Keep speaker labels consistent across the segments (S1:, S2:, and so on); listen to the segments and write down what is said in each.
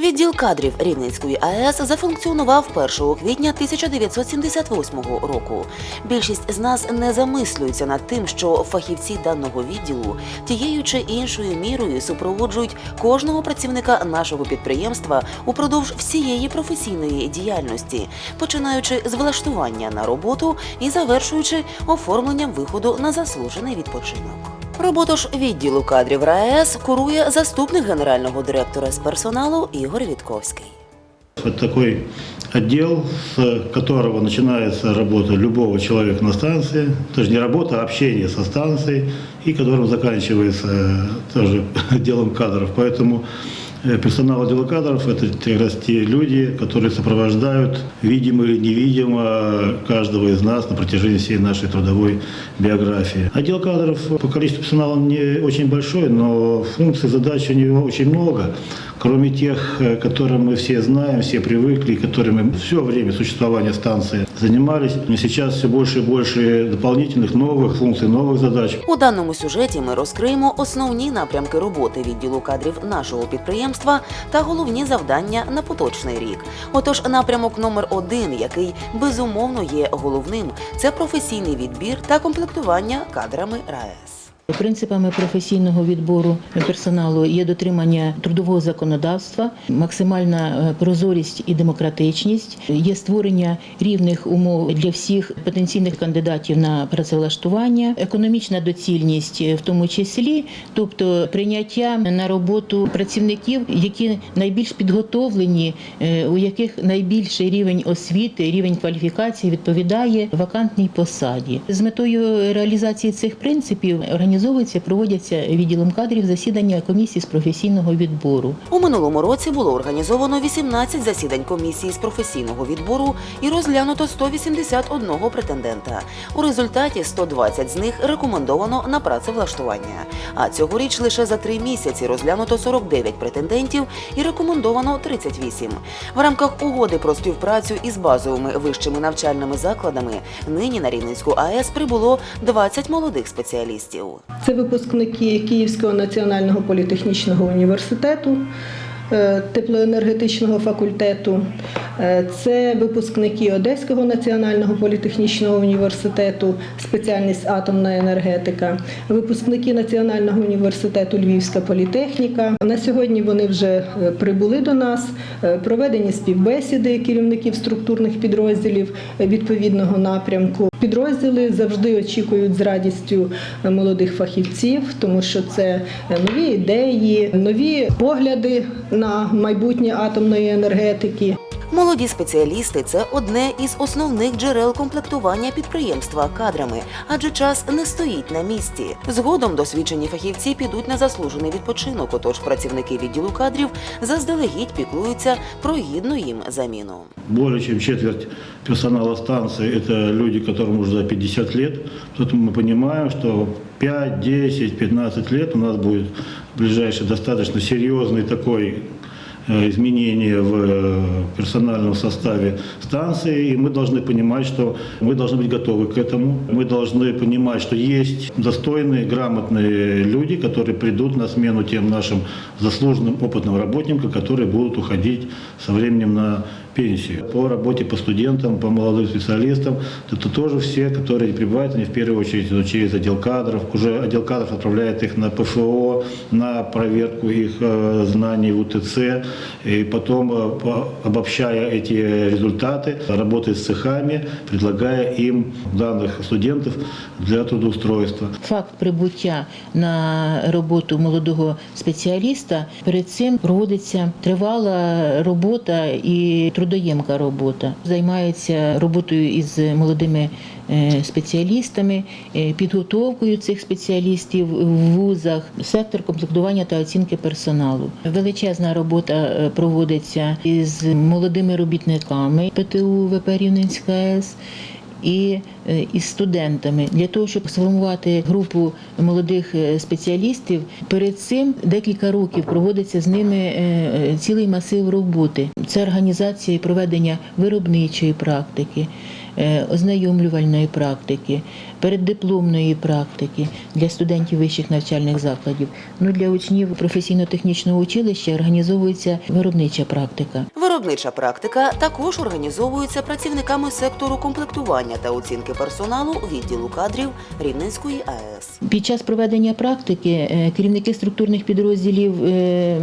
S1: Відділ кадрів Рівненської АЕС зафункціонував 1 квітня 1978 року. Більшість з нас не замислюється над тим, що фахівці даного відділу тією чи іншою мірою супроводжують кожного працівника нашого підприємства упродовж всієї професійної діяльності, починаючи з влаштування на роботу і завершуючи оформленням виходу на заслужений відпочинок. Роботу ж відділу кадрів РаЕС курує заступник генерального директора з персоналу Ігор Вітковський.
S2: Это такой отдел, с которого начинается работа любого человека на станции, даже не работа, а общение со станцией, и которым заканчивается э, тоже отделом кадров. Поэтому э, персонал отдела кадров – это как раз те люди, которые сопровождают, видимо или невидимо, каждого из нас на протяжении всей нашей трудовой биографии. Отдел кадров по количеству персонала не очень большой, но функций, задач у него очень много Кроме тех, э, которые мы все знаем, все привыкли, которыми все время существования станции занимались, но сейчас все больше и больше дополнительных новых функций, новых задач.
S1: У даному сюжеті ми розкриємо основні напрямки роботи відділу кадрів нашого підприємства та головні завдання на поточний рік. Отож, напрямок номер один, який безумовно є головним, це професійний відбір та комплектування кадрами РаЕС.
S3: Принципами професійного відбору персоналу є дотримання трудового законодавства, максимальна е, прозорість і демократичність, є створення рівних умов для всіх потенційних кандидатів на працевлаштування, економічна доцільність е, в тому числі, тобто прийняття на роботу працівників, які найбільш підготовлені, е, у яких найбільший рівень освіти, рівень кваліфікації відповідає вакантній посаді. З метою реалізації цих принципів організовуються, проводяться відділом кадрів засідання комісії з професійного відбору.
S1: У минулому році було організовано 18 засідань комісії з професійного відбору і розглянуто 181 претендента. У результаті 120 з них рекомендовано на працевлаштування. А цьогоріч лише за три місяці розглянуто 49 претендентів і рекомендовано 38. В рамках угоди про співпрацю із базовими вищими навчальними закладами нині на Рівненську АЕС прибуло 20 молодих спеціалістів.
S4: Це випускники Київського національного політехнічного університету, е, теплоенергетичного факультету, Е, це випускники Одеського національного політехнічного університету, спеціальність атомна енергетика, випускники Національного університету Львівська політехніка. На сьогодні вони вже е, прибули до нас, проведені співбесіди керівників структурних підрозділів відповідного напрямку. Підрозділи завжди очікують з радістю е, молодих фахівців, тому що це е, нові ідеї, нові погляди на майбутнє атомної енергетики.
S1: Молоді спеціалісти це одне із основних джерел комплектування підприємства кадрами, адже час не стоїть на місці. Згодом досвідчені фахівці підуть на заслужений відпочинок. Отож працівники відділу кадрів заздалегідь піклуються про гідну їм заміну.
S2: Более чем четверть персонала станции – это люди, которым уже за 50 лет. Поэтому мы понимаем, что 5, 10, 15 лет у нас будет ближайший достаточно серьезный такой э, изменение в э, персональном составе станции, и мы должны понимать, что мы должны быть готовы к этому. Мы должны понимать, что есть достойные, грамотные люди, которые придут на смену тем нашим заслуженным опытным работникам, которые будут уходить со временем на пенсию. По работе по студентам, по молодым специалистам, это тоже все, которые прибывают, они в первую очередь идут через отдел кадров. Уже отдел кадров отправляет их на ПФО, на проверку их э, знаний в УТЦ, и потом, э, по- обобщая эти результаты, работает с цехами, предлагая им данных студентов для трудоустройства.
S3: Факт прибуття на роботу молодого спеціаліста перед цим проводиться тривала робота і трудоємка робота. Займається роботою із молодими е, спеціалістами, е, підготовкою цих спеціалістів в вузах, сектор комплектування та оцінки персоналу. Величезна робота е, проводиться із молодими робітниками ПТУ ВП Рівненська АЕС і е, із студентами для того, щоб сформувати групу молодих е, спеціалістів. Перед цим декілька років проводиться з ними е, цілий масив роботи. Це організація і проведення виробничої практики. Е, ознайомлювальної практики, переддипломної практики для студентів вищих навчальних закладів. Ну для учнів професійно-технічного училища організовується виробнича практика.
S1: Виробнича практика також організовується працівниками сектору комплектування та оцінки персоналу відділу кадрів Рівненської АЕС.
S3: Під час проведення практики е, керівники структурних підрозділів, е,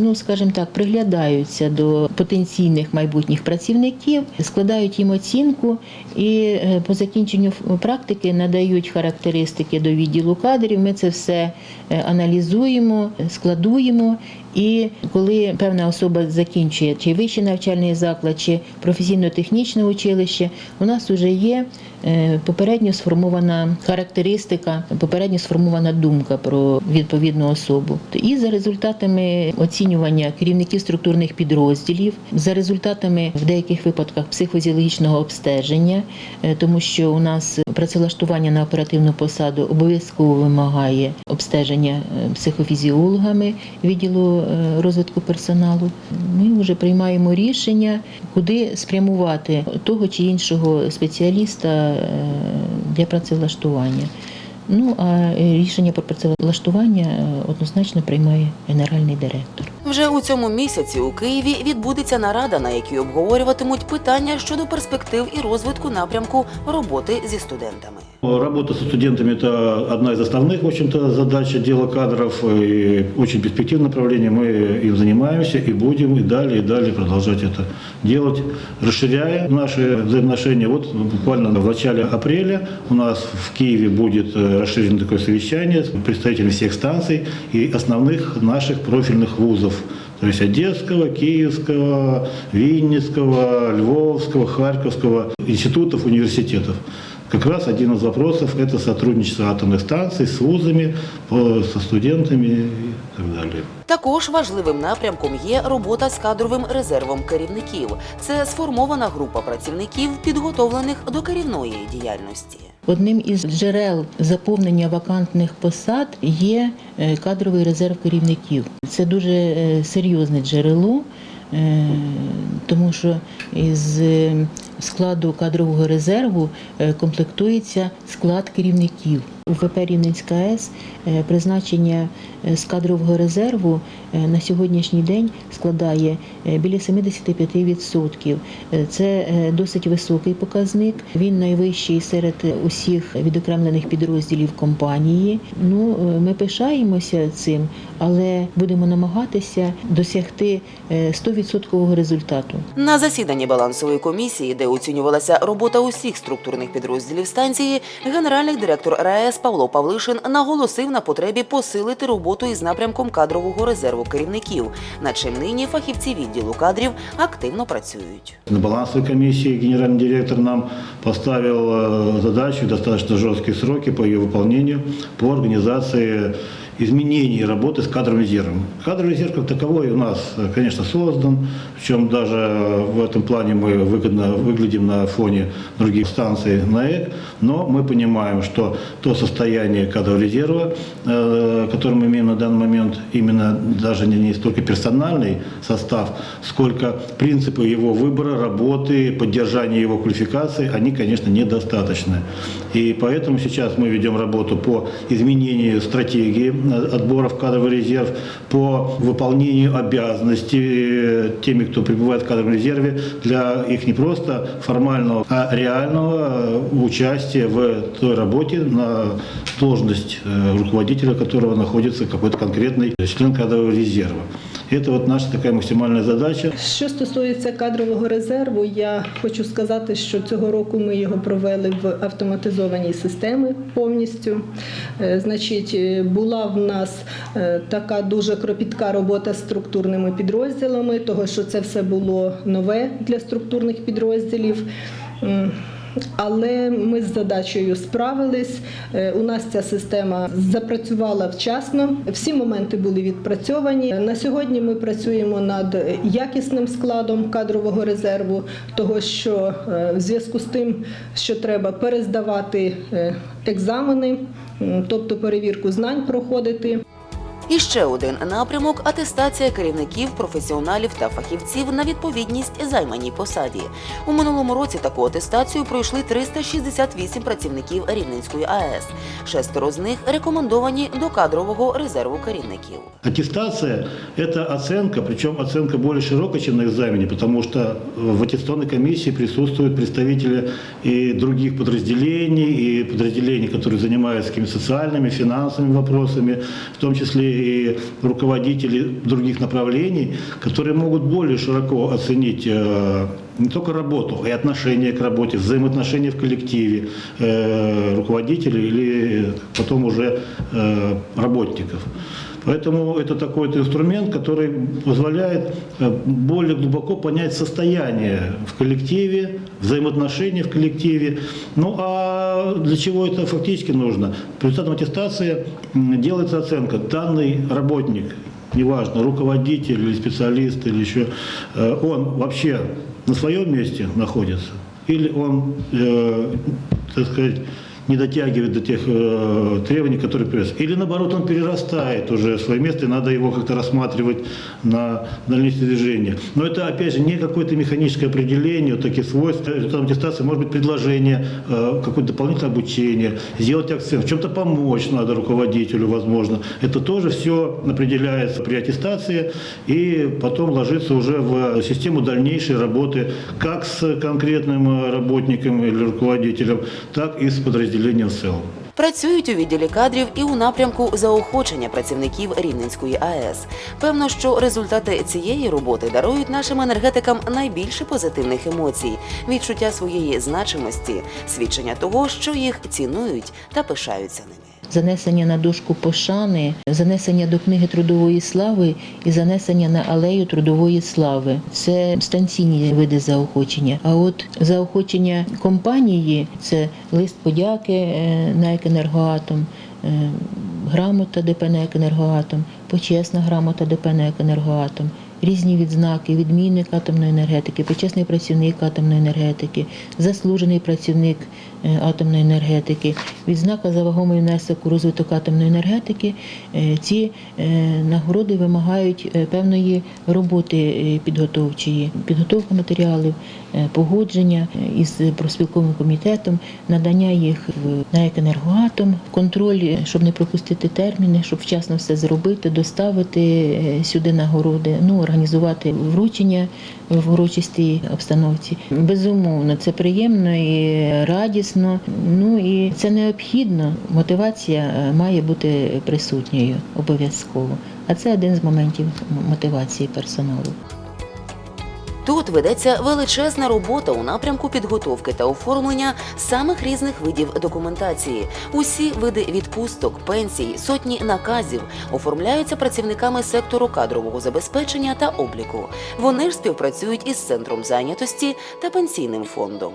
S3: ну скажімо так, приглядаються до потенційних майбутніх працівників, складають їм оцінку і е, по закінченню практики надають характеристики до відділу кадрів. Ми це все е, аналізуємо, складуємо. І коли певна особа закінчує чи вищий навчальний заклад, чи професійно-технічне училище, у нас вже є е, попередньо сформована характеристика, попередньо сформована думка про відповідну особу. І за результатами оцінювання керівників структурних підрозділів, за результатами в деяких випадках психофізіологічного обстеження, е, тому що у нас працевлаштування на оперативну посаду обов'язково вимагає обстеження е, психофізіологами відділу е, розвитку персоналу. Ми вже приймаємо рішення, куди спрямувати того чи іншого спеціаліста е, для працевлаштування. Ну а е, рішення про працевлаштування е, однозначно приймає генеральний директор.
S1: Вже у цьому місяці у Києві відбудеться нарада, на якій обговорюватимуть питання щодо перспектив і розвитку напрямку роботи зі студентами.
S2: Работа со студентами – это одна из основных, в общем-то, задач отдела кадров. И очень перспективное направление. Мы им занимаемся и будем и далее, и далее продолжать это делать, расширяя наши взаимоотношения. Вот буквально в начале апреля у нас в Киеве будет э, расширено такое совещание с представителями всех станций и основных наших профильных вузов. То есть Одесского, Киевского, Винницкого, Львовского, Харьковского институтов, университетов. Как раз один из вопросов – это сотрудничество атомных станций с вузами, со студентами и так далее.
S1: Також важливим напрямком є робота з кадровим резервом керівників. Це сформована група працівників, підготовлених до керівної діяльності.
S3: Одним із джерел заповнення вакантних посад є е, кадровий резерв керівників. Це дуже е, серйозне джерело, е, тому що із складу кадрового резерву е, комплектується склад керівників. У ВП Рівненська АЕС е, призначення е, з кадрового резерву е, на сьогоднішній день складає біля 75%. Е, Це досить високий показник. Він найвищий серед усіх відокремлених підрозділів компанії. Ну, ми пишаємося цим, але будемо намагатися досягти е, 100% результату.
S1: На засіданні балансової комісії, де оцінювалася робота усіх структурних підрозділів станції, генеральний директор РАЕС Павло Павлишин наголосив на потребі посилити роботу із напрямком кадрового резерву керівників, над чим нині фахівці відділу кадрів активно працюють.
S2: На балансовой комиссии генеральный директор нам поставил э, задачу, достаточно жесткие сроки по ее выполнению, по организации Изменений работы с кадровым резервом. Кадровый резерв как таковой у нас, э, конечно, создан, причем даже в этом плане мы выгодно выглядим на фоне других станций НАЭК, но мы понимаем, что то состояние кадрового резерва, э, которое мы имеем на данный момент, именно даже не, столько персональный состав, сколько принципы его выбора, работы, поддержания его квалификации, они, конечно, недостаточны. И поэтому сейчас мы ведем работу по изменению стратегии э, отбора в кадровый резерв, по выполнению обязанностей э, теми, кто пребывает в кадровом резерве, для их не просто формального, а реального э, участия в той работе на должность э, руководителя, которого находится какой-то конкретный член кадрового резерва. Это вот наша такая максимальная задача.
S4: Що стосується кадрового резерву, я хочу сказати, що цього року ми його провели в автоматизованій системі повністю. Е, Значить, е, була в нас е, така дуже кропітка робота з структурними підрозділами, того що це все було нове для структурних підрозділів. Але ми з задачею справились. Е, У нас ця система запрацювала вчасно. Всі моменти були відпрацьовані. На сьогодні ми працюємо над якісним складом кадрового резерву, того що е, в зв'язку з тим, що треба перездавати е, екзамени, тобто перевірку знань проходити.
S1: І ще один напрямок атестація керівників, професіоналів та фахівців на відповідність займаній посаді. У минулому році таку атестацію пройшли 368 працівників Рівненської АЕС. Шестеро з них рекомендовані до кадрового резерву керівників.
S2: Аттестация – это оценка, причем оценка более широкая, чем на экзамене, потому что в аттестационной комиссии присутствуют представители и других подразделений, и подразделений, которые занимаются какими-то социальными, финансовыми вопросами, в том числе и руководители других направлений, которые могут более широко оценить э, не только работу, а и отношение к работе, взаимоотношения в коллективе э, руководителей или потом уже э, работников. Поэтому это такой инструмент, который позволяет э, более глубоко понять состояние в коллективе, взаимоотношения в коллективе. Ну а для чего это фактически нужно? По результатам аттестации делается оценка. Данный работник, неважно, руководитель или специалист, или еще, э, он вообще на своем месте находится? Или он, э, так сказать, не дотягивает до тех э, требований, которые пресс. Или наоборот, он перерастает уже свое место, и надо его как-то рассматривать на дальнейшее движение. Но это, опять же, не какое-то механическое определение вот таких свойств. Результатом аттестации может быть предложение, э, какое-то дополнительное обучение, сделать акцент, в чем-то помочь надо руководителю, возможно. Это тоже все определяется при аттестации и потом ложится уже в систему дальнейшей работы как с конкретным э, работником или руководителем, так и с подразделением в целом.
S1: Працюють у відділі кадрів і у напрямку заохочення працівників Рівненської АЕС. Певно, що результати цієї роботи дарують нашим енергетикам найбільше позитивних емоцій, відчуття своєї значимості, свідчення того, що їх цінують та пишаються ними.
S3: Занесення на дошку пошани, занесення до книги трудової слави і занесення на алею трудової слави. Це станційні види заохочення. А от заохочення компанії це лист подяки е, на «Екенергоатом», е, грамота ДП на «Екенергоатом», почесна грамота ДП на «Екенергоатом», різні відзнаки, відмінник атомної енергетики, почесний працівник атомної енергетики, заслужений працівник атомної енергетики, відзнака за вагомий внесок у розвиток атомної енергетики. Е, Ці е, нагороди вимагають е, певної роботи е, підготовчої, підготовка матеріалів, е, погодження е, із профспілковим комітетом, надання їх в на «Екенергоатом», контроль, е, щоб не пропустити терміни, щоб вчасно все зробити, доставити е, сюди нагороди, ну організувати вручення в урочистій обстановці. Безумовно, це приємно і радісно. Ну і це необхідно. Мотивація е, має бути присутньою обов'язково. А це один з моментів мотивації персоналу.
S1: Тут ведеться величезна робота у напрямку підготовки та оформлення самих різних видів документації. Усі види відпусток, пенсій, сотні наказів оформляються працівниками сектору кадрового забезпечення та обліку. Вони ж співпрацюють із центром зайнятості та пенсійним фондом.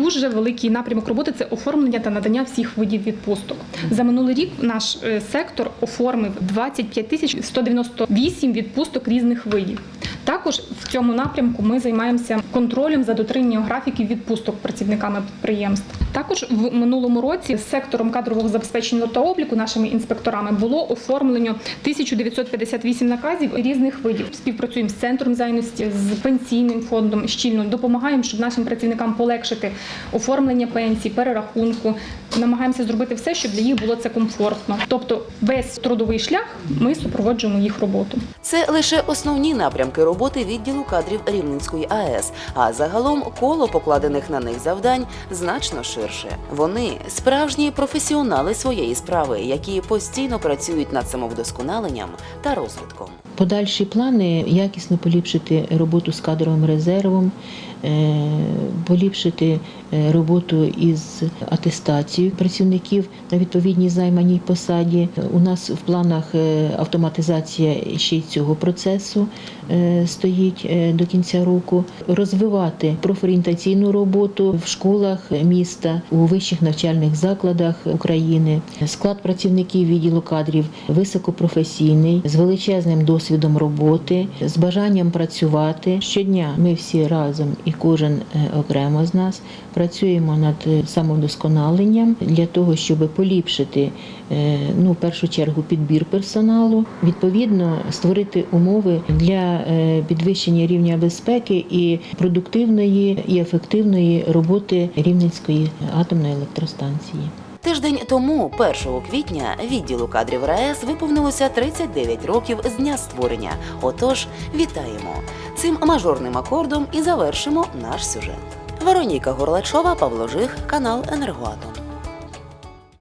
S5: Дуже великий напрямок роботи це оформлення та надання всіх видів відпусток. За минулий рік наш е, сектор оформив 25 тисяч 198 відпусток різних видів. Також в цьому напрямку ми займаємося контролем за дотриманням графіків відпусток працівниками підприємств. Також в минулому році з сектором кадрового забезпечення та обліку нашими інспекторами було оформлено 1958 наказів різних видів. Співпрацюємо з центром зайності, з пенсійним фондом щільно допомагаємо, щоб нашим працівникам полегшити оформлення пенсій, перерахунку. Намагаємося зробити все, щоб для їх було це комфортно. Тобто, весь трудовий шлях ми супроводжуємо їх роботу.
S1: Це лише основні напрямки роботи відділу кадрів Рівненської АЕС. А загалом коло покладених на них завдань значно ширше. Вони справжні професіонали своєї справи, які постійно працюють над самовдосконаленням та розвитком.
S3: Подальші плани якісно поліпшити роботу з кадровим резервом, поліпшити е, роботу із атестацією працівників на відповідній займаній посаді. У нас в планах е, автоматизація ще й цього процесу. е, стоїть е, до кінця року, розвивати профорієнтаційну роботу в школах міста, у вищих навчальних закладах України. Склад працівників відділу кадрів високопрофесійний, з величезним досвідом роботи, з бажанням працювати. Щодня ми всі разом і кожен е, окремо з нас працюємо над е, самовдосконаленням для того, щоб поліпшити е, ну, в першу чергу підбір персоналу, відповідно створити умови для підвищення рівня безпеки і продуктивної і ефективної роботи Рівненської атомної електростанції.
S1: Тиждень тому, 1 квітня, відділу кадрів РаЕС виповнилося 39 років з дня створення. Отож, вітаємо! Цим мажорним акордом і завершимо наш сюжет. Вероніка Горлачова, Павло Жих, канал Енергоатом.